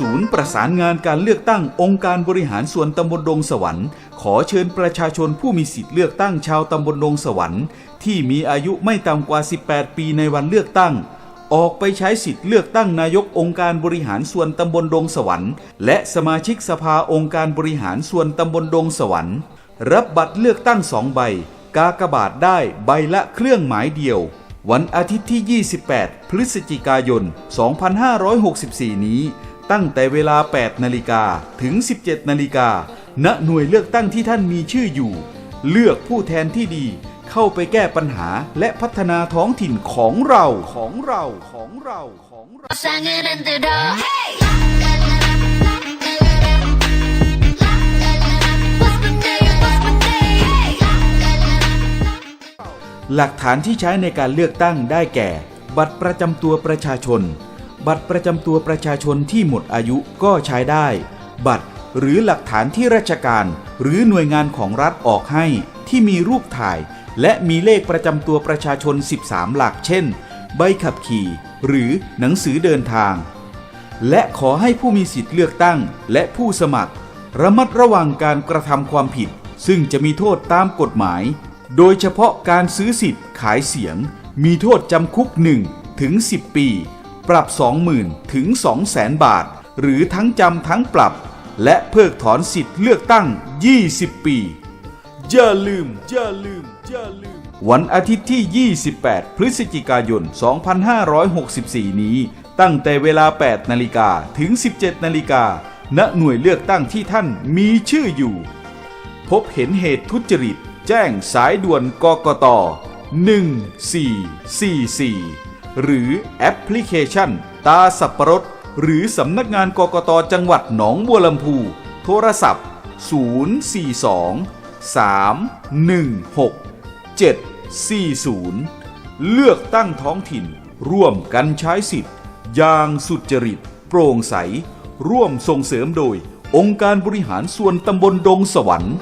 ศูนย์ประสานงานการเลือกตั้งองค์การบริหารส่วนตำบลดงสวรรค์ ขอเชิญประชาชนผู้มีสิทธิเลือกตั้งชาวตำบลดงสวรรค์ ที่มีอายุไม่ต่ำกว่า 18 ปีในวันเลือกตั้ง ออกไปใช้สิทธิเลือกตั้งนายกองค์การบริหารส่วนตำบลดงสวรรค์ และสมาชิกสภาองค์การบริหารส่วนตำบลดงสวรรค์ รับบัตรเลือกตั้งสองใบ กากบาทได้ใบละเครื่องหมายเดียว วันอาทิตย์ที่ 28 พฤศจิกายน 2564 นี้ ตั้งแต่เวลา 8 นาฬิกาถึง 17 นาฬิกาณหน่วยเลือกตั้งที่ท่านมีชื่ออยู่ เลือกผู้แทนที่ดีเข้าไปแก้ปัญหาและพัฒนาท้องถิ่นของเราของเราของเราของเรา หลักฐานที่ใช้ในการเลือกตั้งได้แก่ บัตรประจำตัวประชาชน บัตรประจำตัวประชาชนที่หมดอายุก็ใช้ได้ บัตรหรือหลักฐานที่ราชการ หรือหน่วยงานของรัฐออกให้ ที่มีรูปถ่าย และมีเลขประจำตัวประชาชน 13 หลักเช่น ใบขับขี่ หรือหนังสือเดินทาง และขอให้ผู้มีสิทธิ์เลือกตั้ง และผู้สมัคร ระมัดระวังการกระทำความผิด ซึ่งจะมีโทษตามกฎหมาย โดยเฉพาะการซื้อสิทธิ์ขายเสียง มีโทษจำคุก 1 ถึง 10 ปี ปรับ 20,000 ถึง 200,000 บาท หรือทั้งจำทั้งปรับ และเพิกถอนสิทธิ์เลือกตั้ง 20 ปี อย่าลืม อย่าลืม อย่าลืม วันอาทิตย์ที่ 28 พฤศจิกายน 2564 นี้ ตั้งแต่เวลา 8 นาฬิกาถึง 17 นาฬิกา ณ หน่วยเลือกตั้งที่ท่านมีชื่ออยู่ พบเห็นเหตุทุจริต แจ้งสายด่วนกกต1444 หรือแอปพลิเคชัน ตาสับปะรด หรือสำนักงานกกตจังหวัดหนองบัวลำพู โทรศัพท์ 042 316 740 เลือกตั้งท้องถิ่น ร่วมกันใช้สิทธิ์ อย่างสุจริต โปร่งใส ร่วมส่งเสริมโดย องค์การบริหารส่วนตำบลดงสวรรค์